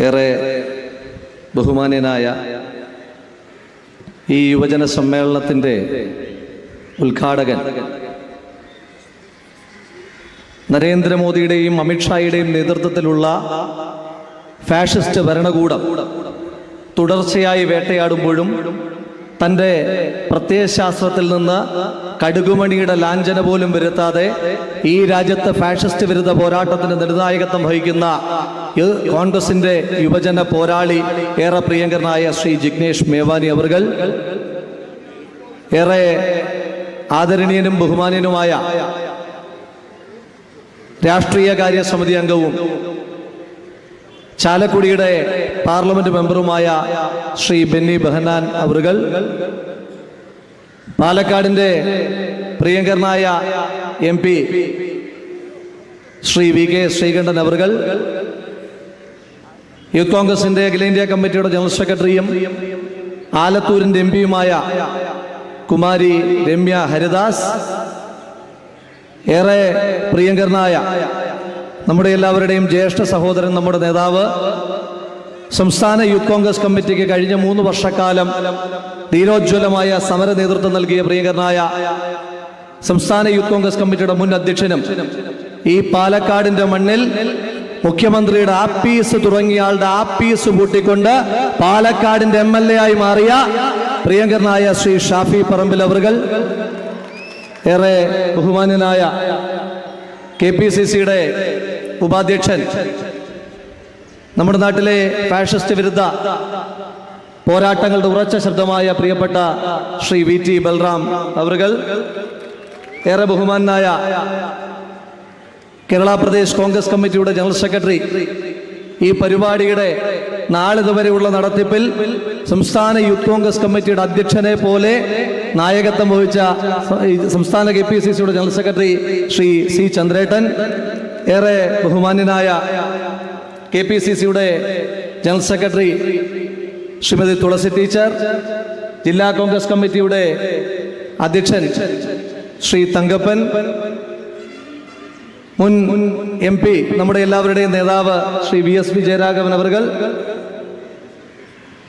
ഏറെ ബഹുമാന്യനായ ഈ യുവജന സമ്മേളനത്തിന്റെ ഉദ്ഘാടകൻ നരേന്ദ്രമോദിയുടെയും അമിത്ഷായുടെയും നേതൃത്വത്തിലുള്ള ഫാഷിസ്റ്റ് ഭരണകൂടം തുടർച്ചയായി വേട്ടയാടുമ്പോഴും തന്റെ പ്രത്യയശാസ്ത്രത്തിൽ നിന്ന് കടുകുമണിയുടെ ലാഞ്ചന പോലും വരുത്താതെ ഈ രാജ്യത്ത് ഫാഷിസ്റ്റ് വിരുദ്ധ പോരാട്ടത്തിന് നിർണായകത്വം വഹിക്കുന്ന കോൺഗ്രസിന്റെ യുവജന പോരാളി ഏറെ പ്രിയങ്കരനായ ശ്രീ ജിഗ്നേഷ് മേവാനി അവർ ഏറെ ആദരണീയനും ബഹുമാനീയനുമായ രാഷ്ട്രീയ കാര്യ സമിതി അംഗവും ചാലക്കുടിയുടെ പാർലമെന്റ് മെമ്പറുമായ ശ്രീ ബെന്നി ബെഹനാൻ അവറുകൾ പാലക്കാടിന്റെ പ്രിയങ്കരനായ M P Shri V K Sreekandan അവർകൾ യൂത്ത് കോൺഗ്രസിന്റെ അഖിലേന്ത്യാ കമ്മിറ്റിയുടെ ജനറൽ സെക്രട്ടറിയും ആലത്തൂരിന്റെ എം പിയുമായ കുമാരി രമ്യ ഹരിദാസ് ഏറെ പ്രിയങ്കരനായ നമ്മുടെ എല്ലാവരുടെയും ജ്യേഷ്ഠ സഹോദരൻ നമ്മുടെ നേതാവ് സംസ്ഥാന യൂത്ത് കോൺഗ്രസ് കമ്മിറ്റിക്ക് കഴിഞ്ഞ മൂന്ന് വർഷക്കാലം ധീരോജ്വലമായ സമര നേതൃത്വം നൽകിയ പ്രിയങ്കരനായ സംസ്ഥാന യൂത്ത് കോൺഗ്രസ് കമ്മിറ്റിയുടെ മുൻ അധ്യക്ഷനും ഈ പാലക്കാടിന്റെ മണ്ണിൽ മുഖ്യമന്ത്രിയുടെ ആപ്പീസ് തുടങ്ങിയ ആളുടെ ആപ്പീസ് പൂട്ടിക്കൊണ്ട് പാലക്കാടിന്റെ എം എൽ എ ആയി മാറിയ പ്രിയങ്കരനായ ശ്രീ ഷാഫി പറമ്പിൽ അവറുകൾ ഏറെ ബഹുമാനനായ കെ പി സി സിയുടെ ഉപാധ്യക്ഷൻ നമ്മുടെ നാട്ടിലെ ഫാഷിസ്റ്റ് വിരുദ്ധ പോരാട്ടങ്ങളുടെ ഉറച്ച ശബ്ദമായ പ്രിയപ്പെട്ട ശ്രീ വി ടി ബൽറാം അവർ ഏറെ ബഹുമാനായ കേരള പ്രദേശ് കോൺഗ്രസ് കമ്മിറ്റിയുടെ ജനറൽ സെക്രട്ടറി ഈ പരിപാടിയുടെ നാളിതുവരെയുള്ള നടത്തിപ്പിൽ സംസ്ഥാന യൂത്ത് കോൺഗ്രസ് കമ്മിറ്റിയുടെ അധ്യക്ഷനെ പോലെ നായകത്വം വഹിച്ച സംസ്ഥാന കെ പി സി സിയുടെ ജനറൽ സെക്രട്ടറി ശ്രീ സി ചന്ദ്രേട്ടൻ ഏറെ ബഹുമാന്യനായ കെ പി സി സിയുടെ general secretary Shrimati Thulasi teacher ജില്ലാ കോൺഗ്രസ് കമ്മിറ്റിയുടെ അധ്യക്ഷൻ ശ്രീ തങ്കപ്പൻ മുൻ എം പി നമ്മുടെ എല്ലാവരുടെയും നേതാവ് Shri V S P Jayaraghavan അവർകൾ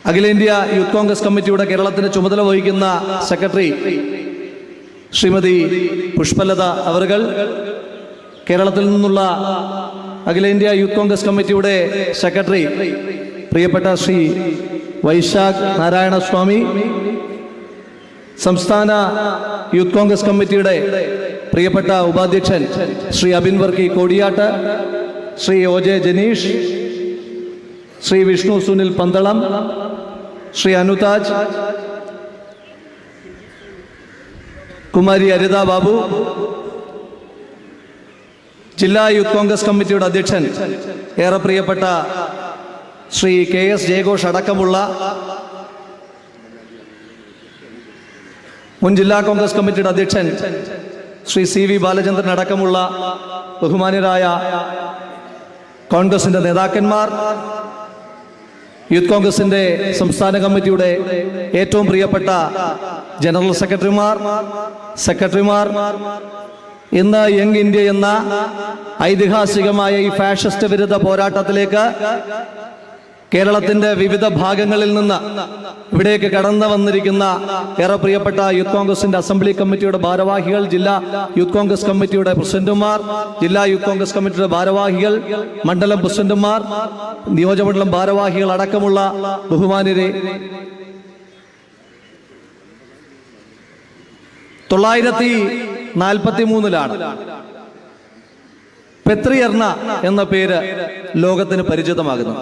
അഖിലേന്ത്യാ യൂത്ത് കോൺഗ്രസ് കമ്മിറ്റിയുടെ കേരളത്തിന് ചുമതല വഹിക്കുന്ന സെക്രട്ടറി ശ്രീമതി പുഷ്പലത അവർ കേരളത്തിൽ നിന്നുള്ള അഖിലേന്ത്യാ യൂത്ത് കോൺഗ്രസ് കമ്മിറ്റിയുടെ സെക്രട്ടറി പ്രിയപ്പെട്ട ശ്രീ വൈശാഖ് നാരായണ സ്വാമി സംസ്ഥാന യൂത്ത് കോൺഗ്രസ് കമ്മിറ്റിയുടെ പ്രിയപ്പെട്ട ഉപാധ്യക്ഷൻ ശ്രീ അബിൻ വർക്കി കോടിയാട്ട് ശ്രീ ഒ ജെ ജനീഷ് ശ്രീ വിഷ്ണു സുനിൽ പന്തളം ശ്രീ അനുതാജ് കുമാരി അരിത ബാബു ജില്ലാ യൂത്ത് കോൺഗ്രസ് കമ്മിറ്റിയുടെ അധ്യക്ഷൻ ഏറെ പ്രിയപ്പെട്ട ശ്രീ കെ എസ് ജയഘോഷ് അടക്കമുള്ള മുൻ ജില്ലാ കോൺഗ്രസ് കമ്മിറ്റിയുടെ അധ്യക്ഷൻ ശ്രീ സി വി ബാലചന്ദ്രൻ അടക്കമുള്ള ബഹുമാനരായ കോൺഗ്രസിന്റെ നേതാക്കന്മാർ യൂത്ത് കോൺഗ്രസിന്റെ സംസ്ഥാന കമ്മിറ്റിയുടെ ഏറ്റവും പ്രിയപ്പെട്ട ജനറൽ സെക്രട്ടറിമാർ സെക്രട്ടറിമാർ ഇന്ന് യങ് ഇന്ത്യ എന്ന ഐതിഹാസികമായ ഈ ഫാഷിസ്റ്റ് വിരുദ്ധ പോരാട്ടത്തിലേക്ക് കേരളത്തിന്റെ വിവിധ ഭാഗങ്ങളിൽ നിന്ന് ഇവിടേക്ക് കടന്നു വന്നിരിക്കുന്ന ഏറെ പ്രിയപ്പെട്ട യൂത്ത് കോൺഗ്രസിന്റെ അസംബ്ലി കമ്മിറ്റിയുടെ ഭാരവാഹികൾ ജില്ലാ യൂത്ത് കോൺഗ്രസ് കമ്മിറ്റിയുടെ പ്രസിഡന്റുമാർ ജില്ലാ യൂത്ത് കോൺഗ്രസ് കമ്മിറ്റിയുടെ ഭാരവാഹികൾ മണ്ഡലം പ്രസിഡന്റുമാർ നിയോജകമണ്ഡലം ഭാരവാഹികൾ അടക്കമുള്ള ബഹുമാനരെ തൊള്ളായിരത്തി നാൽപ്പത്തി മൂന്നിലാണ് പെത്രിയർണ എന്ന പേര് ലോകത്തിന് പരിചിതമാകുന്നു.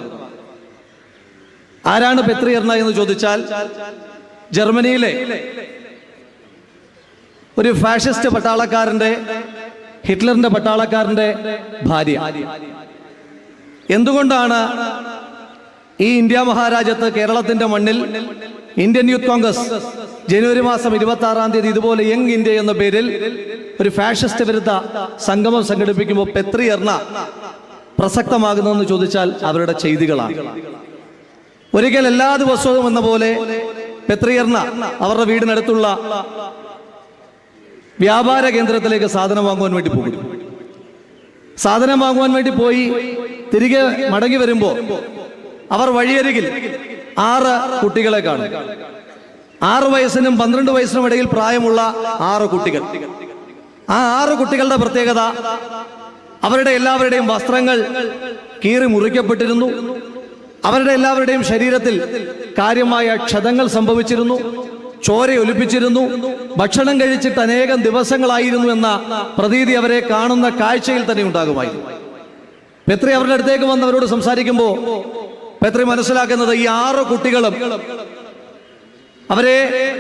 ആരാണ് പെത്രിയർണ എന്ന് ചോദിച്ചാൽ ജർമ്മനിയിലെ ഒരു ഫാഷിസ്റ്റ് പട്ടാളക്കാരന്റെ ഹിറ്റ്ലറിന്റെ പട്ടാളക്കാരന്റെ ഭാര്യ. എന്തുകൊണ്ടാണ് ഈ ഇന്ത്യ മഹാരാജ്യത്ത് കേരളത്തിന്റെ മണ്ണിൽ ഇന്ത്യൻ യൂത്ത് കോൺഗ്രസ് ജനുവരി മാസം ഇരുപത്തി ആറാം തീയതി ഇതുപോലെ യങ് ഇന്ത്യ എന്ന പേരിൽ ഒരു ഫാഷിസ്റ്റ് വിരുദ്ധ സംഗമം സംഘടിപ്പിക്കുമ്പോൾ പെത്രി എർണ പ്രസക്തമാകുന്നതെന്ന് ചോദിച്ചാൽ അവരുടെ ചെയ്തികളാണ്. ഒരിക്കൽ എല്ലാ ദിവസവും എന്ന പോലെ പെത്രിയർണ അവരുടെ വീടിനടുത്തുള്ള വ്യാപാര കേന്ദ്രത്തിലേക്ക് സാധനം വാങ്ങുവാൻ വേണ്ടി പോകും സാധനം വാങ്ങുവാൻ വേണ്ടി പോയി തിരികെ മടങ്ങി വരുമ്പോൾ അവർ വഴിയരികിൽ ആറ് കുട്ടികളെ കാണും. ആറ് വയസ്സിനും പന്ത്രണ്ട് വയസ്സിനും ഇടയിൽ പ്രായമുള്ള ആറ് കുട്ടികൾ. ആ ആറ് കുട്ടികളുടെ പ്രത്യേകത അവരുടെ എല്ലാവരുടെയും വസ്ത്രങ്ങൾ കീറി മുറിക്കപ്പെട്ടിരുന്നു. അവരുടെ എല്ലാവരുടെയും ശരീരത്തിൽ കാര്യമായ ക്ഷതങ്ങൾ സംഭവിച്ചിരുന്നു. ചോര ഒലിപ്പിച്ചിരുന്നു. ഭക്ഷണം കഴിച്ചിട്ട് അനേകം ദിവസങ്ങളായിരുന്നു എന്ന പ്രതീതി അവരെ കാണുന്ന കാഴ്ചയിൽ തന്നെ ഉണ്ടാകുമായിരുന്നു. പെത്രി അവരുടെ അടുത്തേക്ക് വന്ന് അവരോട് സംസാരിക്കുമ്പോൾ പെത്രി മനസ്സിലാക്കുന്നത് ഈ ആറ് കുട്ടികളും അവരെ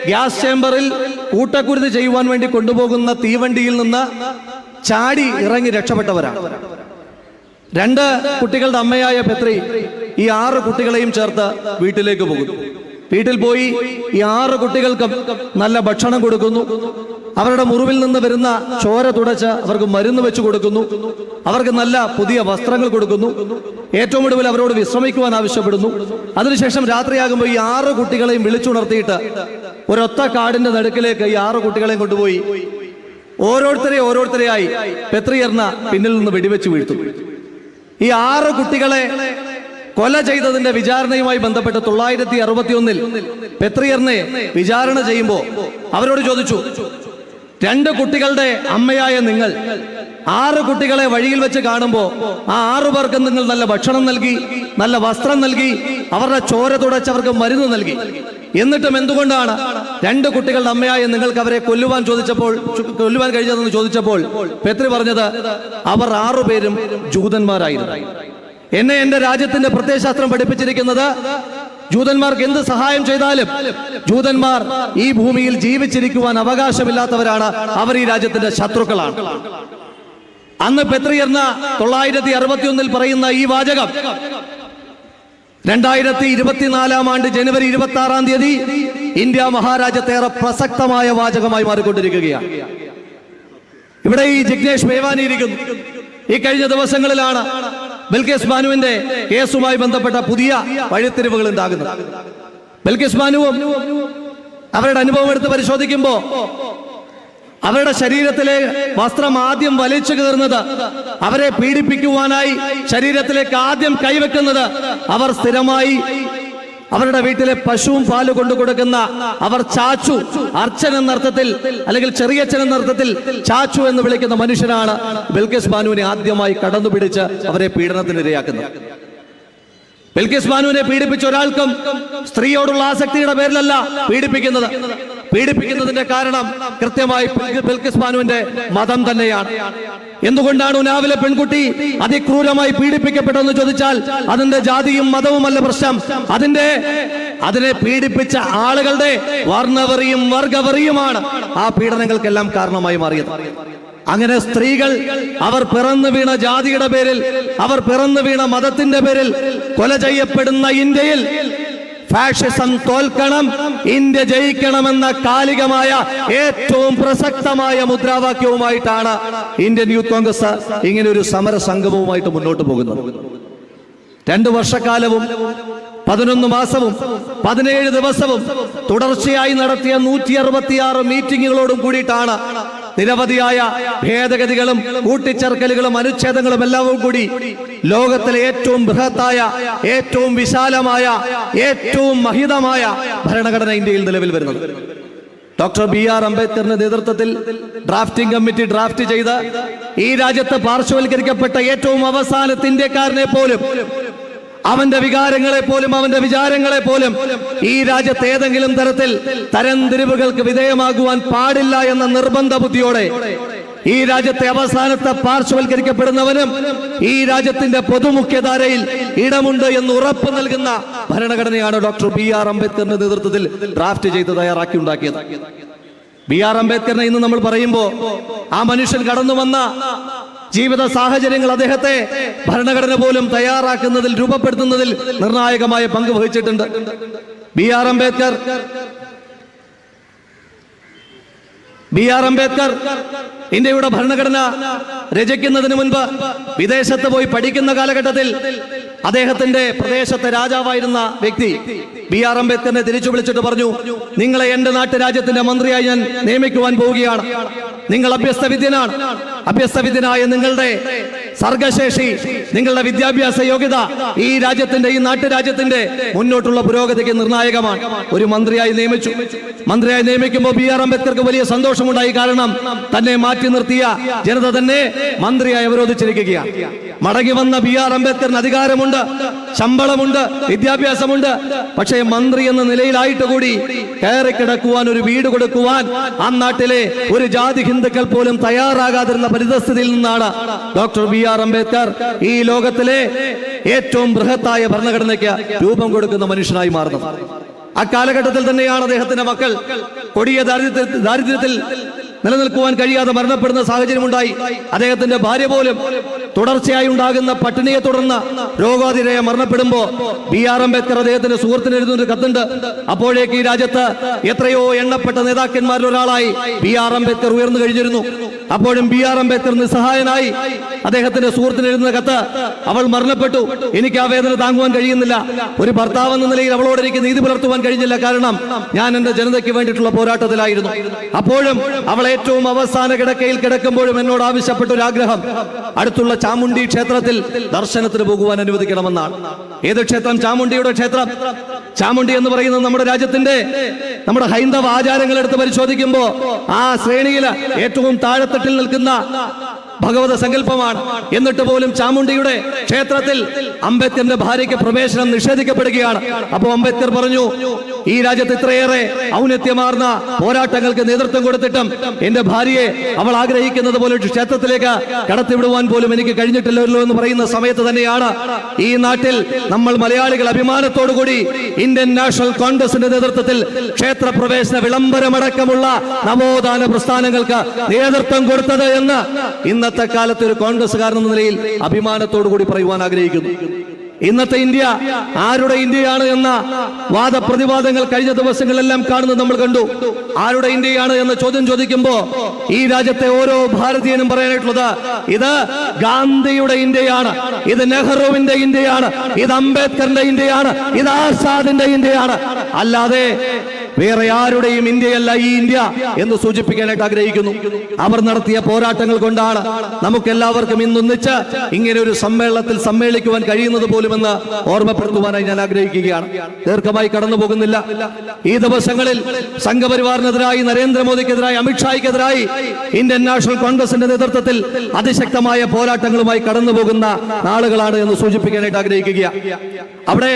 ഗ്യാസ് ചേംബറിൽ കൂട്ടക്കുരുതി ചെയ്യുവാൻ വേണ്ടി കൊണ്ടുപോകുന്ന തീവണ്ടിയിൽ നിന്ന് ചാടി ഇറങ്ങി രക്ഷപ്പെട്ടവരാണ്. രണ്ട് കുട്ടികളുടെ അമ്മയായ പെത്രി ഈ ആറ് കുട്ടികളെയും ചേർത്ത് വീട്ടിലേക്ക് പോകുന്നു. വീട്ടിൽ പോയി ഈ ആറ് കുട്ടികൾക്കും നല്ല ഭക്ഷണം കൊടുക്കുന്നു. അവരുടെ മുറിവിൽ നിന്ന് വരുന്ന ചോര തുടച്ച് അവർക്ക് മരുന്ന് വെച്ച് കൊടുക്കുന്നു. അവർക്ക് നല്ല പുതിയ വസ്ത്രങ്ങൾ കൊടുക്കുന്നു. ഏറ്റവും ഒടുവിൽ അവരോട് വിശ്രമിക്കുവാൻ ആവശ്യപ്പെടുന്നു. അതിനുശേഷം രാത്രിയാകുമ്പോൾ ഈ ആറ് കുട്ടികളെയും വിളിച്ചുണർത്തിയിട്ട് ഒരൊത്ത കാടിന്റെ നടുക്കിലേക്ക് ഈ ആറ് കുട്ടികളെയും കൊണ്ടുപോയി. ഓരോരുത്തരെ ഓരോരുത്തരെയായി പെത്രിയർന്ന പിന്നിൽ നിന്ന് വെടിവെച്ച് വീഴ്ത്തു. ഈ ആറ് കുട്ടികളെ കൊല ചെയ്തതിന്റെ വിചാരണയുമായി ബന്ധപ്പെട്ട് തൊള്ളായിരത്തി അറുപത്തി ഒന്നിൽ പെത്രിയറിനെ വിചാരണ ചെയ്യുമ്പോൾ അവരോട് ചോദിച്ചു രണ്ട് കുട്ടികളുടെ അമ്മയായ നിങ്ങൾ ആറ് കുട്ടികളെ വഴിയിൽ വെച്ച് കാണുമ്പോൾ ആ ആറു പേർക്ക് നിങ്ങൾ നല്ല ഭക്ഷണം നൽകി നല്ല വസ്ത്രം നൽകി അവരുടെ ചോര തുടച്ച് അവർക്ക് മരുന്ന് നൽകി. എന്നിട്ടും എന്തുകൊണ്ടാണ് രണ്ട് കുട്ടികളുടെ അമ്മയായ നിങ്ങൾക്ക് അവരെ കൊല്ലുവാൻ ചോദിച്ചപ്പോൾ കൊല്ലുവാൻ കഴിഞ്ഞതെന്ന് ചോദിച്ചപ്പോൾ പെത്രി പറഞ്ഞത് അവർ ആറുപേരും ജൂതന്മാരായിരുന്നു. എന്നെ എന്റെ രാജ്യത്തിന്റെ പ്രത്യയശാസ്ത്രം പഠിപ്പിച്ചിരിക്കുന്നത് ജൂതന്മാർക്ക് എന്ത് സഹായം ചെയ്താലും ജൂതന്മാർ ഈ ഭൂമിയിൽ ജീവിച്ചിരിക്കുവാൻ അവകാശമില്ലാത്തവരാണ് അവർ ഈ രാജ്യത്തിന്റെ ശത്രുക്കളാണ്. അന്ന് പെത്രിയർന്ന തൊള്ളായിരത്തി അറുപത്തിയൊന്നിൽ പറയുന്ന ഈ വാചകം രണ്ടായിരത്തി ഇരുപത്തിനാലാം ആണ്ട് ജനുവരി ഇരുപത്തി ആറാം തീയതി ഇന്ത്യ മഹാരാജ്യത്തേറെ പ്രസക്തമായ വാചകമായി മാറിക്കൊണ്ടിരിക്കുകയാണ്. ഇവിടെ ഈ ജിഗ്നേഷ് മേവാനി ഇരിക്കുന്നു. ഈ കഴിഞ്ഞ ദിവസങ്ങളിലാണ് ബൽക്കേസ് ബാനുവിന്റെ കേസുമായി ബന്ധപ്പെട്ട പുതിയ വഴിത്തിരിവുകൾ ഉണ്ടാകുന്നത്. ബൽക്കേസ് ബാനുവും അവരുടെ അനുഭവം എടുത്ത് പരിശോധിക്കുമ്പോ അവരുടെ ശരീരത്തിലെ വസ്ത്രം ആദ്യം വലിച്ചു കീറുന്നത് അവരെ പീഡിപ്പിക്കുവാനായി ശരീരത്തിലേക്ക് ആദ്യം കൈവെക്കുന്നത് അവർ സ്ഥിരമായി അവരുടെ വീട്ടിലെ പശുവും പാൽ കൊണ്ടു കൊടുക്കുന്ന അവർ ചാച്ചു. അർച്ചൻ എന്ന അർത്ഥത്തിൽ അല്ലെങ്കിൽ ചെറിയച്ഛൻ എന്ന അർത്ഥത്തിൽ ചാച്ചു എന്ന് വിളിക്കുന്ന മനുഷ്യനാണ് ബിൽക്കിസ് ബാനുവിനെ ആദ്യമായി കടന്നു പിടിച്ച് അവരെ പീഡനത്തിനിരയാക്കുന്നത് ബിൽക്കിസ് ബാനുവിനെ പീഡിപ്പിച്ച ഒരാൾക്കും സ്ത്രീയോടുള്ള ആസക്തിയുടെ പേരിലല്ല പീഡിപ്പിക്കുന്നത്. പീഡിപ്പിക്കുന്നതിന്റെ കാരണം കൃത്യമായി ബിൽക്കി- ബിൽക്കിസ് ബാനുവിന്റെ മതം തന്നെയാണ്. എന്തുകൊണ്ടാണ് ഉനാവിലെ പെൺകുട്ടി അതിക്രൂരമായി പീഡിപ്പിക്കപ്പെട്ടതെന്ന് ചോദിച്ചാൽ അതിന്റെ ജാതിയും മതവുമല്ല പ്രശ്നം. അതിന്റെ അതിനെ പീഡിപ്പിച്ച ആളുകളുടെ വർണവറിയും വർഗവറിയുമാണ് ആ പീഡനങ്ങൾക്കെല്ലാം കാരണമായി മാറിയത്. അങ്ങനെ സ്ത്രീകൾ അവർ പിറന്നു വീണ ജാതിയുടെ പേരിൽ അവർ പിറന്നു വീണ മതത്തിന്റെ പേരിൽ കൊല ചെയ്യപ്പെടുന്ന ഇന്ത്യയിൽ ഫാഷിസം തോൽക്കണം ഇന്ത്യ ജയിക്കണമെന്ന കാലികമായ ഏറ്റവും പ്രസക്തമായ മുദ്രാവാക്യവുമായിട്ടാണ് ഇന്ത്യൻ യൂത്ത് കോൺഗ്രസ് ഇങ്ങനെ ഒരു സമര സംഗമവുമായിട്ട് മുന്നോട്ട് പോകുന്നത്. രണ്ടു വർഷക്കാലവും പതിനൊന്ന് മാസവും പതിനേഴ് ദിവസവും തുടർച്ചയായി നടത്തിയ നൂറ്റി അറുപത്തിയാറ് മീറ്റിങ്ങുകളോടും കൂടിയിട്ടാണ് നിരവധിയായ ഭേദഗതികളും കൂട്ടിച്ചേർക്കലുകളും അനുച്ഛേദങ്ങളും എല്ലാം കൂടി ലോകത്തിലെ ഏറ്റവും ബൃഹത്തായ ഏറ്റവും വിശാലമായ ഏറ്റവും മഹിതമായ ഭരണഘടന ഇന്ത്യയിൽ നിലവിൽ വരുന്നത്. ഡോക്ടർ ബി ആർ അംബേദ്കറിന്റെ നേതൃത്വത്തിൽ ഡ്രാഫ്റ്റിംഗ് കമ്മിറ്റി ഡ്രാഫ്റ്റ് ചെയ്ത് ഈ രാജ്യത്ത് പാർശ്വവൽക്കരിക്കപ്പെട്ട ഏറ്റവും അവസാനത്തെ ഇന്ത്യക്കാരനെ പോലും അവന്റെ വികാരങ്ങളെ പോലും അവന്റെ വിചാരങ്ങളെ പോലും ഈ രാജ്യത്ത് ഏതെങ്കിലും തരത്തിൽ തരംതിരിവുകൾക്ക് വിധേയമാകുവാൻ പാടില്ല എന്ന നിർബന്ധ ബുദ്ധിയോടെ ഈ രാജ്യത്തെ അവസാനത്തെ പാർശ്വവൽക്കരിക്കപ്പെടുന്നവനും ഈ രാജ്യത്തിന്റെ പൊതുമുഖ്യധാരയിൽ ഇടമുണ്ട് എന്ന് ഉറപ്പ് നൽകുന്ന ഭരണഘടനയാണ് ഡോക്ടർ ബി ആർ അംബേദ്കറിന്റെ നേതൃത്വത്തിൽ ഡ്രാഫ്റ്റ് ചെയ്ത് തയ്യാറാക്കി ഉണ്ടാക്കിയത്. ബി ആർ അംബേദ്കറിനെ ഇന്ന് നമ്മൾ പറയുമ്പോൾ ആ മനുഷ്യൻ കടന്നു വന്ന ജീവിത സാഹചര്യങ്ങൾ അദ്ദേഹത്തെ ഭരണഘടന പോലും തയ്യാറാക്കുന്നതിൽ രൂപപ്പെടുത്തുന്നതിൽ നിർണായകമായ പങ്ക് വഹിച്ചിട്ടുണ്ട്. B R Ambedkar. B R Ambedkar. ഇന്ത്യയുടെ ഭരണഘടന രചിക്കുന്നതിന് മുൻപ് വിദേശത്ത് പോയി പഠിക്കുന്ന കാലഘട്ടത്തിൽ അദ്ദേഹത്തിന്റെ പ്രദേശത്തെ രാജാവായിരുന്ന വ്യക്തി ബി ആർ അംബേദ്കറിനെ തിരിച്ചു വിളിച്ചിട്ട് പറഞ്ഞു നിങ്ങളെ എന്റെ നാട്ടുരാജ്യത്തിന്റെ മന്ത്രിയായി ഞാൻ നിയമിക്കുവാൻ പോവുകയാണ്. നിങ്ങൾ അഭ്യസ്ത വിദ്യനാണ് അഭ്യസ്ത വിദ്യനായ നിങ്ങളുടെ സർഗശേഷി നിങ്ങളുടെ വിദ്യാഭ്യാസ യോഗ്യത ഈ രാജ്യത്തിന്റെ ഈ നാട്ടുരാജ്യത്തിന്റെ മുന്നോട്ടുള്ള പുരോഗതിക്ക് നിർണായകമാണ്. ഒരു മന്ത്രിയായി നിയമിച്ചു. മന്ത്രിയായി നിയമിക്കുമ്പോൾ ബി ആർ അംബേദ്കർക്ക് വലിയ സന്തോഷമുണ്ടായി. കാരണം തന്നെ മാറ്റി നിർത്തിയ ജനത തന്നെ മന്ത്രിയായി അവരോധിച്ചിരിക്കുകയാണ്. മടങ്ങി വന്ന ബി ആർ അംബേദ്കറിന് അധികാരമുണ്ട് ശമ്പളമുണ്ട് വിദ്യാഭ്യാസമുണ്ട്. പക്ഷേ മന്ത്രി എന്ന നിലയിലായിട്ട് കൂടി കയറി കിടക്കുവാൻ ഒരു വീട് കൊടുക്കുവാൻ ആ നാട്ടിലെ ഒരു ജാതി ഹിന്ദുക്കൾ പോലും തയ്യാറാകാതിരുന്ന പരിതസ്ഥിതിയിൽ നിന്നാണ് ഡോക്ടർ ബി ആർ അംബേദ്കർ ഈ ലോകത്തിലെ ഏറ്റവും ബൃഹത്തായ ഭരണഘടനയ്ക്ക് രൂപം കൊടുക്കുന്ന മനുഷ്യനായി മാറുന്നത്. ആ കാലഘട്ടത്തിൽ തന്നെയാണ് അദ്ദേഹത്തിന്റെ മക്കൾ കൊടിയ ദാരിദ്ര്യത്തിൽ ദാരിദ്ര്യത്തിൽ നിലനിൽക്കുവാൻ കഴിയാതെ മരണപ്പെടുന്ന സാഹചര്യമുണ്ടായി. അദ്ദേഹത്തിന്റെ ഭാര്യ പോലും തുടർച്ചയായി ഉണ്ടാകുന്ന പട്ടിണിയെ തുടർന്ന് രോഗാതിരയെ മരണപ്പെടുമ്പോ ബി ആർ അംബേദ്കർ അദ്ദേഹത്തിന്റെ സുഹൃത്തിന് എഴുതുന്ന കത്തുണ്ട്. അപ്പോഴേക്ക് ഈ രാജ്യത്ത് എത്രയോ എണ്ണപ്പെട്ട നേതാക്കന്മാരിൽ ഒരാളായി ബി ആർ അംബേദ്കർ ഉയർന്നു കഴിഞ്ഞിരുന്നു. അപ്പോഴും ബി ആർ അംബേദ്കർ നിസ്സഹായനായി അദ്ദേഹത്തിന്റെ സുഹൃത്തിന് എഴുതുന്ന കത്ത് അവൾ മരണപ്പെട്ടു. എനിക്ക് ആ വേദന താങ്ങുവാൻ കഴിയുന്നില്ല. ഒരു ഭർത്താവ് എന്ന നിലയിൽ അവളോട് എനിക്ക് നീതി പുലർത്തുവാൻ കഴിഞ്ഞില്ല. കാരണം ഞാൻ എന്റെ ജനതയ്ക്ക് വേണ്ടിയിട്ടുള്ള പോരാട്ടത്തിലായിരുന്നു. അപ്പോഴും അവൾ ഏറ്റവും അവസാന കിടക്കയിൽ കിടക്കുമ്പോഴും എന്നോട് ആവശ്യപ്പെട്ട ഒരു ആഗ്രഹം അടുത്തുള്ള ചാമുണ്ടി ക്ഷേത്രത്തിൽ ദർശനത്തിന് പോകുവാൻ അനുവദിക്കണമെന്നാണ്. ഏത് ക്ഷേത്രം? ചാമുണ്ടിയുടെ ക്ഷേത്രം. ചാമുണ്ടി എന്ന് പറയുന്നത് നമ്മുടെ രാജ്യത്തിന്റെ നമ്മുടെ ഹൈന്ദവ ആചാരങ്ങൾ എടുത്ത് പരിശോധിക്കുമ്പോൾ ആ ശ്രേണിയിൽ ഏറ്റവും താഴെത്തട്ടിൽ നിൽക്കുന്ന ഭഗവത സങ്കല്പമാണ്. എന്നിട്ട് പോലും ചാമുണ്ടിയുടെ ക്ഷേത്രത്തിൽ അംബേദ്കറിന്റെ ഭാര്യയ്ക്ക് പ്രവേശനം നിഷേധിക്കപ്പെടുകയാണ്. അപ്പോൾ അംബേദ്കർ പറഞ്ഞു ഈ രാജ്യത്ത് ഇത്രയേറെ ഔന്നത്യമാർന്ന പോരാട്ടങ്ങൾക്ക് നേതൃത്വം കൊടുത്തിട്ടും എന്റെ ഭാര്യയെ അവൾ ആഗ്രഹിക്കുന്നത് പോലെ ക്ഷേത്രത്തിലേക്ക് കടത്തിവിടുവാൻ പോലും എനിക്ക് കഴിഞ്ഞിട്ടില്ലല്ലോ എന്ന് പറയുന്ന സമയത്ത് തന്നെയാണ് ഈ നാട്ടിൽ നമ്മൾ മലയാളികൾ അഭിമാനത്തോടു കൂടി ഇന്ത്യൻ നാഷണൽ കോൺഗ്രസിന്റെ നേതൃത്വത്തിൽ ക്ഷേത്ര പ്രവേശന വിളംബരമടക്കമുള്ള നവോത്ഥാന പ്രസ്ഥാനങ്ങൾക്ക് നേതൃത്വം കൊടുത്തത് എന്ന് ഇന്നത്തെ കാലത്ത് ഒരു കോൺഗ്രസ്സുകാരൻ എന്ന നിലയിൽ അഭിമാനത്തോടു കൂടി പറയുവാൻ ആഗ്രഹിക്കുന്നു. ഇന്നത്തെ ഇന്ത്യ ആരുടെ ഇന്ത്യയാണ് എന്ന വാദപ്രതിവാദങ്ങൾ കഴിഞ്ഞ ദിവസങ്ങളെല്ലാം കാണുന്നത് നമ്മൾ കണ്ടു. ആരുടെ ഇന്ത്യയാണ് എന്ന ചോദ്യം ചോദിക്കുമ്പോ ഈ രാജ്യത്തെ ഓരോ ഭാരതീയനും പറയാനായിട്ടുള്ളത് ഇത് ഗാന്ധിയുടെ ഇന്ത്യയാണ് ഇത് നെഹ്റുവിന്റെ ഇന്ത്യയാണ് ഇത് അംബേദ്കറിന്റെ ഇന്ത്യയാണ് ഇത് ആസാദിന്റെ ഇന്ത്യയാണ്. അല്ലാതെ വേറെ ആരുടെയും ഇന്ത്യയല്ല ഈ ഇന്ത്യ എന്ന് സൂചിപ്പിക്കാനായിട്ട് ആഗ്രഹിക്കുന്നു. അവർ നടത്തിയ പോരാട്ടങ്ങൾ കൊണ്ടാണ് നമുക്ക് എല്ലാവർക്കും ഇന്നൊന്നിച്ച് ഇങ്ങനെ ഒരു സമ്മേളനത്തിൽ സമ്മേളിക്കുവാൻ കഴിയുന്നത് പോലുമെന്ന് ഓർമ്മപ്പെടുത്തുവാനായി ഞാൻ ആഗ്രഹിക്കുകയാണ്. ദീർഘമായി കടന്നു പോകുന്നില്ല. ഈ ദിവസങ്ങളിൽ സംഘപരിവാറിനെതിരായി നരേന്ദ്രമോദിക്കെതിരായി അമിത്ഷായ്ക്കെതിരായി ഇന്ത്യൻ നാഷണൽ കോൺഗ്രസിന്റെ നേതൃത്വത്തിൽ അതിശക്തമായ പോരാട്ടങ്ങളുമായി കടന്നു പോകുന്ന നാളുകളാണ് എന്ന് സൂചിപ്പിക്കാനായിട്ട് ആഗ്രഹിക്കുക അവിടെ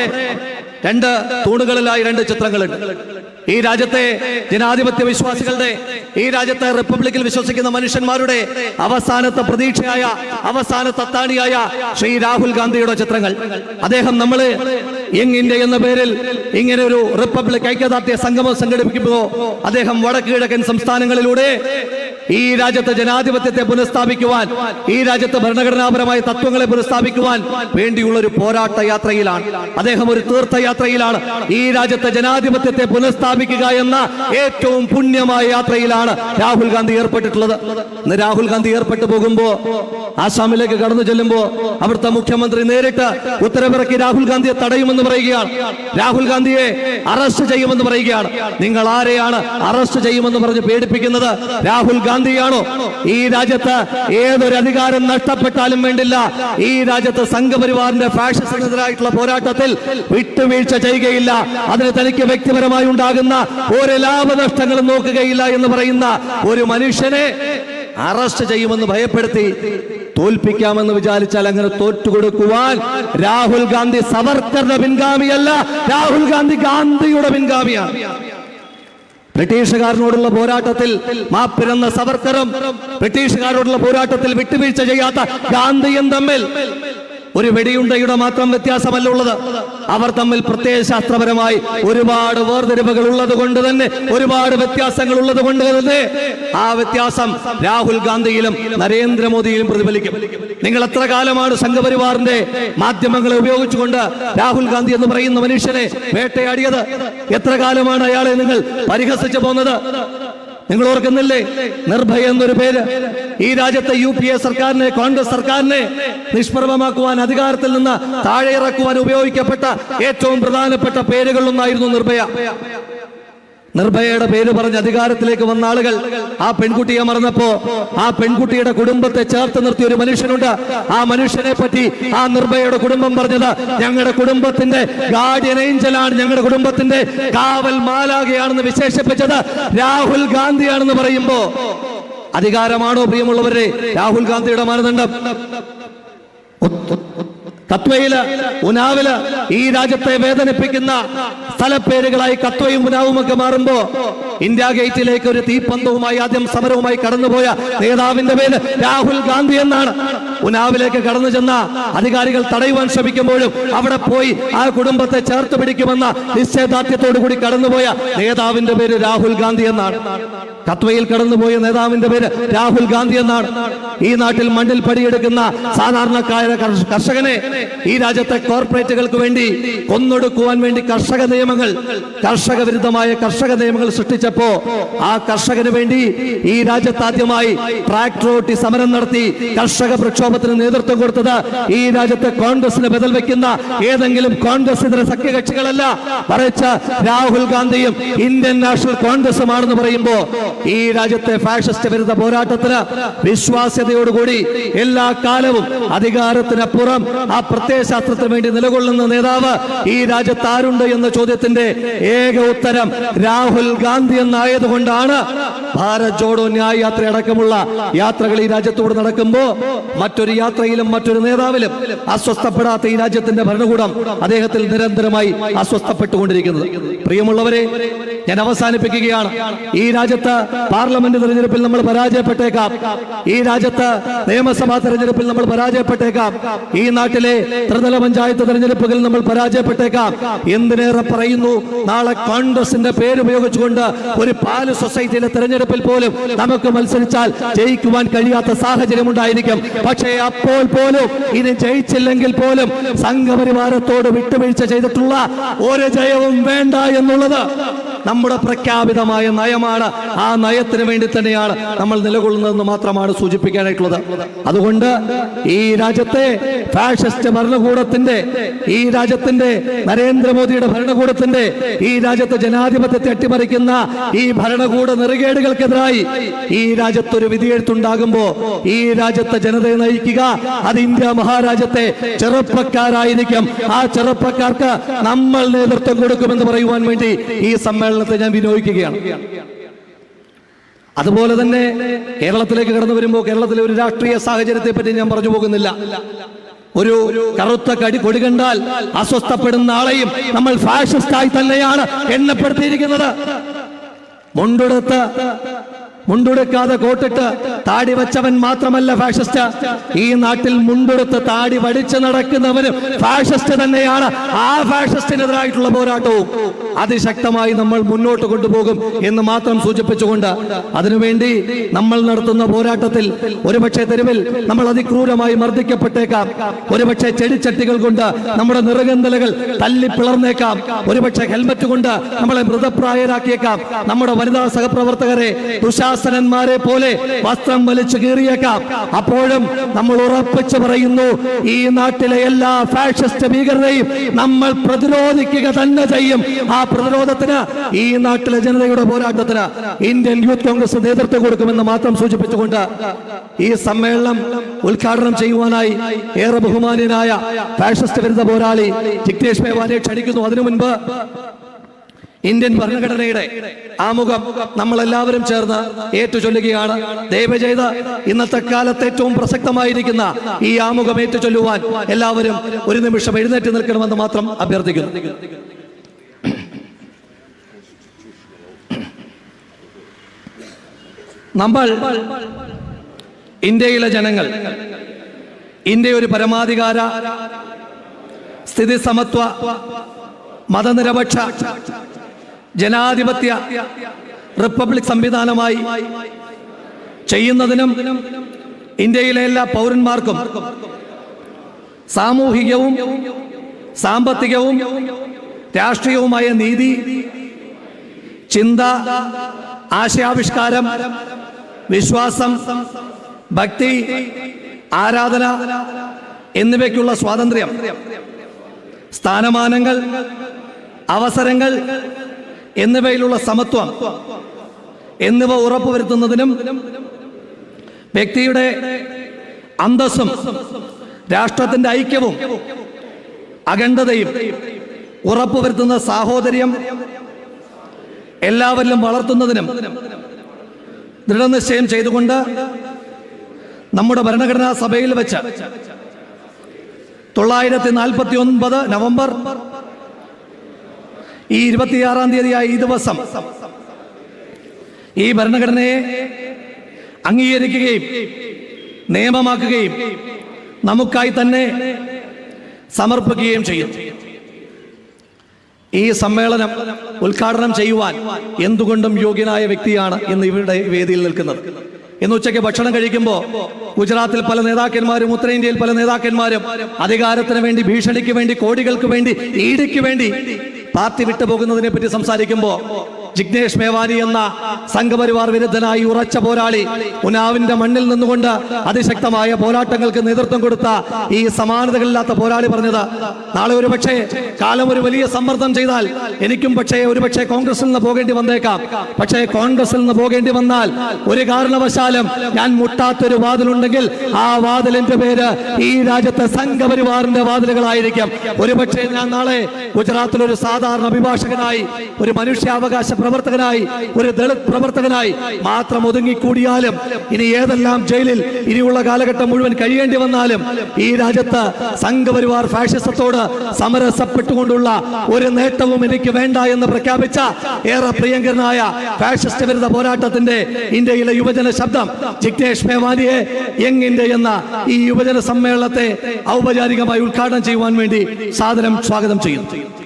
രണ്ട് തൂണുകളിലായി രണ്ട് ചിത്രങ്ങളുണ്ട് ഈ രാജ്യത്തെ ജനാധിപത്യ വിശ്വാസികളുടെ ഈ രാജ്യത്തെ റിപ്പബ്ലിക്കിൽ വിശ്വസിക്കുന്ന മനുഷ്യന്മാരുടെ അവസാനത്തെ പ്രതീക്ഷയായ അവസാനത്തെ അത്താണിയായ ശ്രീ രാഹുൽ ഗാന്ധിയുടെ ചിത്രങ്ങൾ. അദ്ദേഹം നമ്മൾ യങ് ഇന്ത്യ എന്ന പേരിൽ ഇങ്ങനെ ഒരു റിപ്പബ്ലിക് ഐക്യദാർഢ്യ സംഗമം സംഘടിപ്പിക്കുമ്പോൾ അദ്ദേഹം വടക്ക് കിഴക്കൻ സംസ്ഥാനങ്ങളിലൂടെ ഈ രാജ്യത്തെ ജനാധിപത്യത്തെ പുനഃസ്ഥാപിക്കുവാൻ ഈ രാജ്യത്തെ ഭരണഘടനാപരമായ തത്വങ്ങളെ പുനഃസ്ഥാപിക്കുവാൻ വേണ്ടിയുള്ള ഒരു പോരാട്ട യാത്രയിലാണ്. അദ്ദേഹം ഒരു തീർത്ഥയാത്രയിലാണ്. ഈ രാജ്യത്തെ ജനാധിപത്യത്തെ പുനഃസ്ഥാപിക്കുക എന്ന ഏറ്റവും പുണ്യമായ യാത്രയിലാണ് രാഹുൽ ഗാന്ധി ഏർപ്പെട്ടിട്ടുള്ളത്. ഇന്ന് രാഹുൽ ഗാന്ധി ഏർപ്പെട്ടു പോകുമ്പോ ആസാമിലേക്ക് കടന്നു ചെല്ലുമ്പോ അവിടുത്തെ മുഖ്യമന്ത്രി നേരിട്ട് ഉത്തരവിറക്കി രാഹുൽ ഗാന്ധിയെ തടയുമെന്ന് പറയുകയാണ്. രാഹുൽ ഗാന്ധിയെ അറസ്റ്റ് ചെയ്യുമെന്ന് പറയുകയാണ്. നിങ്ങൾ ആരെയാണ് അറസ്റ്റ് ചെയ്യുമെന്ന് പറഞ്ഞ് പേടിപ്പിക്കുന്നത്? രാഹുൽ ഗാന്ധിയാണോ? ഈ രാജ്യത്ത് ഏതൊരു അധികാരം നഷ്ടപ്പെട്ടാലും വേണ്ടില്ല. ഈ രാജ്യത്ത് സംഘപരിവാറിന്റെ ഫാഷിസത്തിനെതിരായിട്ടുള്ള പോരാട്ടത്തിൽ വിട്ടുവീഴ്ച ചെയ്യുകയില്ല. അതിന് തനിക്ക് വ്യക്തിപരമായി ഉണ്ടാകുന്ന ഒരു ലാഭനഷ്ടങ്ങളും നോക്കുകയില്ല എന്ന് പറയുന്ന ഒരു മനുഷ്യനെ അറസ്റ്റ് ചെയ്യുമെന്ന് ഭയപ്പെടുത്തി തോൽപ്പിക്കാമെന്ന് വിചാരിച്ചാൽ അങ്ങനെ തോറ്റുകൊടുക്കുവാൻ രാഹുൽ ഗാന്ധി സവർക്കറുടെ പിൻഗാമിയല്ല. രാഹുൽ ഗാന്ധി ഗാന്ധിയുടെ പിൻഗാമിയാണ്. ബ്രിട്ടീഷുകാരനോടുള്ള പോരാട്ടത്തിൽ മാപ്പിരുന്ന സവർക്കറും ബ്രിട്ടീഷുകാരോടുള്ള പോരാട്ടത്തിൽ വിട്ടുവീഴ്ച ചെയ്യാത്ത ഗാന്ധിയും തമ്മിൽ ഒരു വെടിയുണ്ടയുടെ മാത്രം വ്യത്യാസമല്ല ഉള്ളത് അവർ തമ്മിൽ പ്രത്യയശാസ്ത്രപരമായി ഒരുപാട് വേർതിരിവുകൾ ഉള്ളത് കൊണ്ട് തന്നെ ഒരുപാട് വ്യത്യാസങ്ങൾ ഉള്ളത് കൊണ്ട് തന്നെ ആ വ്യത്യാസം രാഹുൽ ഗാന്ധിയിലും നരേന്ദ്രമോദിയിലും പ്രതിഫലിക്കും. നിങ്ങൾ എത്ര കാലമാണ് സംഘപരിവാറിന്റെ മാധ്യമങ്ങളെ ഉപയോഗിച്ചുകൊണ്ട് രാഹുൽ ഗാന്ധി എന്ന് പറയുന്ന മനുഷ്യനെ വേട്ടയാടിയത്? എത്ര കാലമാണ് അയാളെ നിങ്ങൾ പരിഹസിച്ചു പോകുന്നത് നിങ്ങൾ ഓർക്കുന്നില്ലേ? നിർഭയ എന്നൊരു പേര്. ഈ രാജ്യത്തെ യു പി എ സർക്കാരിനെ കോൺഗ്രസ് സർക്കാരിനെ നിഷ്പ്രഭമാക്കുവാൻ അധികാരത്തിൽ നിന്ന് താഴെ ഇറക്കുവാൻ ഉപയോഗിക്കപ്പെട്ട ഏറ്റവും പ്രധാനപ്പെട്ട പേരുകളിലൊന്നായിരുന്നു നിർഭയ. നിർഭയയുടെ പേര് പറഞ്ഞ് അധികാരത്തിലേക്ക് വന്ന ആളുകൾ ആ പെൺകുട്ടിയെ മറന്നപ്പോ ആ പെൺകുട്ടിയുടെ കുടുംബത്തെ ചേർത്ത് നിർത്തിയ ഒരു മനുഷ്യനുണ്ട്. ആ മനുഷ്യനെ പറ്റി ആ നിർഭയയുടെ കുടുംബം പറഞ്ഞത് ഞങ്ങളുടെ കുടുംബത്തിന്റെ ഗാർഡിയൻ ഏഞ്ചലാണ് ഞങ്ങളുടെ കുടുംബത്തിന്റെ കാവൽ മാലാകയാണെന്ന് വിശേഷിപ്പിച്ചത് രാഹുൽ ഗാന്ധിയാണെന്ന് പറയുമ്പോ. അധികാരമാണോ പ്രിയമുള്ളവരെ? രാഹുൽ ഗാന്ധിയുടെ മാനദണ്ഡം. കത്വയിൽ ഉനാവിൽ ഈ രാജ്യത്തെ വേദനിപ്പിക്കുന്ന സ്ഥലപ്പേരുകളായി കത്വയും ഉനാവും ഒക്കെ മാറുമ്പോ ഇന്ത്യ ഗേറ്റിലേക്ക് ഒരു തീപ്പന്തവുമായി ആദ്യം സമരവുമായി കടന്നുപോയ നേതാവിന്റെ പേര് രാഹുൽ ഗാന്ധി എന്നാണ്. ഉനാവിലേക്ക് കടന്നു ചെന്ന അധികാരികൾ തടയുവാൻ ശ്രമിക്കുമ്പോഴും അവിടെ പോയി ആ കുടുംബത്തെ ചേർത്ത് പിടിക്കുമെന്ന നിശ്ചയദാർഢ്യത്തോടു കൂടി കടന്നുപോയ നേതാവിന്റെ പേര് രാഹുൽ ഗാന്ധി എന്നാണ്. കത്വയിൽ കടന്നുപോയ നേതാവിന്റെ പേര് രാഹുൽ ഗാന്ധി എന്നാണ്. ഈ നാട്ടിൽ മണ്ണിൽ പടിയെടുക്കുന്ന സാധാരണക്കാര കർഷകനെ ഈ രാജ്യത്തെ കോർപ്പറേറ്റുകൾക്ക് വേണ്ടി കൊന്നൊടുക്കുവാൻ വേണ്ടി കർഷക നിയമങ്ങൾ കർഷക വിരുദ്ധമായ കർഷക നിയമങ്ങൾ സൃഷ്ടിച്ചപ്പോ ആ കർഷകന് വേണ്ടി ഈ രാജ്യത്ത് ആദ്യമായി ട്രാക്ടർ ഓട്ടി സമരം നടത്തി കർഷക പ്രക്ഷോഭത്തിന് നേതൃത്വം കൊടുത്തത് ഈ രാജ്യത്തെ കോൺഗ്രസിന് ബദൽ വെക്കുന്ന ഏതെങ്കിലും കോൺഗ്രസ് ഇതര സഖ്യകക്ഷികളല്ല. മറിച്ച് രാഹുൽ ഗാന്ധിയും ഇന്ത്യൻ നാഷണൽ കോൺഗ്രസുമാണെന്ന് പറയുമ്പോ ഈ രാജ്യത്തെ ഫാഷിസ്റ്റ് വിരുദ്ധ പോരാട്ടത്തിന് വിശ്വാസ്യതയോടുകൂടി എല്ലാ കാലവും അധികാരത്തിനപ്പുറം ആ പ്രത്യയശാസ്ത്രത്തിന് വേണ്ടി നിലകൊള്ളുന്ന നേതാവ് ഈ രാജ്യത്ത് ആരുണ്ട് എന്ന ചോദ്യത്തിന്റെ ഏക ഉത്തരം രാഹുൽ ഗാന്ധി എന്നായതുകൊണ്ടാണ്. ഭാരത് ജോഡോ ന്യായ യാത്ര അടക്കമുള്ള യാത്രകൾ ഈ രാജ്യത്തോട് നടക്കുമ്പോ മറ്റൊരു യാത്രയിലും മറ്റൊരു നേതാവിലും അസ്വസ്ഥപ്പെടാത്ത ഈ രാജ്യത്തിന്റെ ഭരണകൂടം അദ്ദേഹത്തിൽ നിരന്തരമായി അസ്വസ്ഥപ്പെട്ടുകൊണ്ടിരിക്കുന്നത്. പ്രിയമുള്ളവരെ ഞാൻ അവസാനിപ്പിക്കുകയാണ്. ഈ രാജ്യത്ത് പാർലമെന്റ് തെരഞ്ഞെടുപ്പിൽ നമ്മൾ പരാജയപ്പെട്ടേക്കാം. ഈ രാജ്യത്ത് നിയമസഭാ തെരഞ്ഞെടുപ്പിൽ നമ്മൾ പരാജയപ്പെട്ടേക്കാം. ഈ നാട്ടിലെ ത്രിതല പഞ്ചായത്ത് തെരഞ്ഞെടുപ്പുകളിൽ നമ്മൾ പരാജയപ്പെട്ടേക്കാം. എന്തിനേറെ പറയുന്നു? നാളെ കോൺഗ്രസിന്റെ പേരുപയോഗിച്ചുകൊണ്ട് ഒരു പാൽ സൊസൈറ്റിയിലെ തെരഞ്ഞെടുപ്പിൽ പോലും നമുക്ക് മത്സരിച്ചാൽ ജയിക്കുവാൻ കഴിയാത്ത സാഹചര്യം ഉണ്ടായിരിക്കും. പക്ഷേ അപ്പോൾ പോലും ഇത് ജയിച്ചില്ലെങ്കിൽ പോലും സംഘപരിവാരത്തോട് വിട്ടുവീഴ്ച ചെയ്തിട്ടുള്ള ഒരു ജയവും വേണ്ട എന്നുള്ളത് നമ്മുടെ പ്രഖ്യാപിതമായ നയമാണ്. ആ നയത്തിന് വേണ്ടി തന്നെയാണ് നമ്മൾ നിലകൊള്ളുന്നതെന്ന് മാത്രമാണ് സൂചിപ്പിക്കാനായിട്ടുള്ളത്. അതുകൊണ്ട് ഈ രാജ്യത്തെ ഫാഷിസ്റ്റ് ഭരണകൂടത്തിന്റെ ഈ രാജ്യത്തിന്റെ നരേന്ദ്രമോദിയുടെ ഭരണകൂടത്തിന്റെ ഈ രാജ്യത്തെ ജനാധിപത്യത്തെ അട്ടിമറിക്കുന്ന ഈ ഭരണകൂട നെറുകേടുകൾക്കെതിരായി ഈ രാജ്യത്തൊരു വിധിയെഴുത്തുണ്ടാകുമ്പോൾ ഈ രാജ്യത്തെ ജനതയെ നയിക്കുക അത് ഇന്ത്യ മഹാരാജ്യത്തെ ചെറുപ്പക്കാരായിരിക്കും. ആ ചെറുപ്പക്കാർക്ക് നമ്മൾ നേതൃത്വം കൊടുക്കുമെന്ന് പറയുവാൻ വേണ്ടി ഈ സമ്മേളനത്തെ ഞാൻ വിനിയോഗിക്കുകയാണ്. അതുപോലെ തന്നെ കേരളത്തിലേക്ക് കടന്നു വരുമ്പോൾ കേരളത്തിലെ ഒരു രാഷ്ട്രീയ സാഹചര്യത്തെ പറ്റി ഞാൻ പറഞ്ഞു പോകുന്നില്ല. ഒരു കറുത്ത കടി കൊടി കണ്ടാൽ അസ്വസ്ഥപ്പെടുന്ന ആളെയും നമ്മൾ ഫാഷിസ്റ്റായി തന്നെയാണ് എണ്ണപ്പെടുത്തിയിരിക്കുന്നത്. മുണ്ടെടുത്ത് മുണ്ടുടുക്കാതെ കോട്ടിട്ട് താടി വെച്ചവൻ മാത്രമല്ല ഫാഷിസ്റ്റ്. ഈ നാട്ടിൽ മുണ്ടുടുത്ത് താടി വടിച്ചു നടക്കുന്നവരും ഫാഷിസ്റ്റ് തന്നെയാണ്. ആ ഫാഷിസ്റ്റിനെതിരായിട്ടുള്ള പോരാട്ടവും അതിശക്തമായി നമ്മൾ മുന്നോട്ട് കൊണ്ടുപോകും എന്ന് മാത്രം സൂചിപ്പിച്ചുകൊണ്ട് അതിനുവേണ്ടി നമ്മൾ നടത്തുന്ന പോരാട്ടത്തിൽ ഒരുപക്ഷെ തെരുവിൽ നമ്മൾ അതിക്രൂരമായി മർദ്ദിക്കപ്പെട്ടേക്കാം. ഒരുപക്ഷെ ചെടിച്ചട്ടികൾ കൊണ്ട് നമ്മുടെ നിറകന്തലകൾ തല്ലി പിളർന്നേക്കാം. ഒരുപക്ഷെ ഹെൽമറ്റ് കൊണ്ട് നമ്മളെ മൃതപ്രായരാക്കിയേക്കാം. നമ്മുടെ വനിതാ സഹപ്രവർത്തകരെ ദുശാസനന്മാരെ പോലെ വസ്ത്രം വലിച്ചു കീറിയേക്കാം. അപ്പോഴും നമ്മൾ ഉറപ്പിച്ചു പറയുന്നു ഈ നാട്ടിലെ എല്ലാ ഫാഷിസ്റ്റ് ഭീകരതയും നമ്മൾ പ്രതിരോധിക്കുക തന്നെ ചെയ്യും. ആ പ്രതിരോധത്തിന് ഈ നാട്ടിലെ ജനതയുടെ പോരാട്ടത്തിന് ഇന്ത്യൻ യൂത്ത് കോൺഗ്രസ് നേതൃത്വം കൊടുക്കുമെന്ന് മാത്രം സൂചിപ്പിച്ചുകൊണ്ട് ഈ സമ്മേളനം ഉദ്ഘാടനം ചെയ്യുവാനായി ഏറെ ബഹുമാന്യനായ ഫാഷിസ്റ്റ് വിരുദ്ധ പോരാളി ജിഗ്നേഷ് മേവാനെ ക്ഷണിക്കുന്നു. അതിനു മുൻപ് ഇന്ത്യൻ ഭരണഘടനയുടെ ആമുഖം നമ്മളെല്ലാവരും ചേർന്ന് ഏറ്റുചൊല്ലുകയാണ്. ദയവ് ചെയ്ത് ഇന്നത്തെ കാലത്ത് ഏറ്റവും പ്രസക്തമായിരിക്കുന്ന ഈ ആമുഖം ഏറ്റുചൊല്ലുവാൻ എല്ലാവരും ഒരു നിമിഷം എഴുന്നേറ്റ് നിൽക്കണമെന്ന് മാത്രം അഭ്യർത്ഥിക്കുന്നു. നമ്മൾ ഇന്ത്യയിലെ ജനങ്ങൾ ഇന്ത്യ ഒരു പരമാധികാര സ്ഥിതി സമത്വ മതനിരപേക്ഷ ജനാധിപത്യ റിപ്പബ്ലിക് സംവിധാനമായി ചെയ്യുന്നതിനും ഇന്ത്യയിലെ എല്ലാ പൗരന്മാർക്കും സാമൂഹികവും സാമ്പത്തികവും രാഷ്ട്രീയവുമായ നീതി ചിന്ത ആശയാവിഷ്കാരം വിശ്വാസം ഭക്തി ആരാധന എന്നിവയ്ക്കുള്ള സ്വാതന്ത്ര്യം സ്ഥാനമാനങ്ങൾ അവസരങ്ങൾ എന്നിവയിലുള്ള സമത്വം എന്നിവ ഉറപ്പുവരുത്തുന്നതിനും വ്യക്തിയുടെ അന്തസ്സും രാഷ്ട്രത്തിന്റെ ഐക്യവും അഖണ്ഡതയും ഉറപ്പുവരുത്തുന്ന സാഹോദര്യം എല്ലാവരിലും വളർത്തുന്നതിനും ദൃഢനിശ്ചയം ചെയ്തുകൊണ്ട് നമ്മുടെ ഭരണഘടനാ സഭയിൽ വെച്ച് തൊള്ളായിരത്തി നാൽപ്പത്തി ഒൻപത് നവംബർ ഈ ഇരുപത്തിയാറാം തീയതിയായ ഈ ദിവസം ഈ ഭരണഘടനയെ അംഗീകരിക്കുകയും നിയമമാക്കുകയും നമുക്കായി തന്നെ സമർപ്പിക്കുകയും ചെയ്യും. ഈ സമ്മേളനം ഉദ്ഘാടനം ചെയ്യുവാൻ എന്തുകൊണ്ടും യോഗ്യനായ വ്യക്തിയാണ് ഇന്ന് ഇവരുടെ വേദിയിൽ നിൽക്കുന്നത്. ഇന്ന് ഉച്ചയ്ക്ക് ഭക്ഷണം കഴിക്കുമ്പോൾ ഗുജറാത്തിൽ പല നേതാക്കന്മാരും ഉത്തരേന്ത്യയിൽ പല നേതാക്കന്മാരും അധികാരത്തിന് വേണ്ടി ഭീഷണിക്ക് വേണ്ടി കോടികൾക്ക് വേണ്ടി ഈടിക്ക് വേണ്ടി പാർട്ടി വിട്ടുപോകുന്നതിനെ പറ്റി സംസാരിക്കുമ്പോൾ ജിഗ്നേഷ് മേവാനി എന്ന സംഘപരിവാർ വിരുദ്ധനായി ഉറച്ച പോരാളി ഉനാവിന്റെ മണ്ണിൽ നിന്നുകൊണ്ട് അതിശക്തമായ പോരാട്ടങ്ങൾക്ക് നേതൃത്വം കൊടുത്ത ഈ സമാനതകളില്ലാത്ത പോരാളി പറഞ്ഞത് നാളെ ഒരു പക്ഷേ കാലം ഒരു വലിയ സമ്മർദ്ദം ചെയ്താൽ എനിക്കും പക്ഷേ ഒരു പക്ഷേ കോൺഗ്രസിൽ നിന്ന് പോകേണ്ടി വന്നേക്കാം. പക്ഷേ കോൺഗ്രസിൽ നിന്ന് പോകേണ്ടി വന്നാൽ ഒരു കാരണവശാലും ഞാൻ മുട്ടാത്തൊരു വാതിലുണ്ടെങ്കിൽ ആ വാതിലിന്റെ പേര് ഈ രാജ്യത്തെ സംഘപരിവാറിന്റെ വാതിലുകളായിരിക്കും. ഒരു പക്ഷേ ഞാൻ നാളെ ഗുജറാത്തിൽ ഒരു സാധാരണ അഭിഭാഷകനായി ഒരു മനുഷ്യാവകാശ പ്രവർത്തകനായി ഒരു ദളിത് പ്രവർത്തകനായി മാത്രം ഒതുങ്ങിക്കൂടിയാലും ഇനി ഏതെല്ലാം ജയിലിൽ ഇനിയുള്ള കാലഘട്ടം മുഴുവൻ കഴിയേണ്ടി വന്നാലും ഈ രാജ്യത്ത് സംഘപരിവാർ ഫാഷിസത്തോട് സമരസപ്പെട്ടുകൊണ്ടുള്ള ഒരു നേട്ടവും എനിക്ക് വേണ്ട എന്ന് പ്രഖ്യാപിച്ച ഏറെ പ്രിയങ്കരനായ ഫാഷിസ്റ്റ് വിരുദ്ധ പോരാട്ടത്തിന്റെ ഇന്ത്യയിലെ യുവജന ശബ്ദം ജിഗ്നേഷ് മേവാനിയെ എങ്ങിന്റെ എന്ന ഈ യുവജന സമ്മേളനത്തെ ഔപചാരികമായി ഉദ്ഘാടനം ചെയ്യുവാൻ വേണ്ടി സാധനം സ്വാഗതം ചെയ്യുന്നു.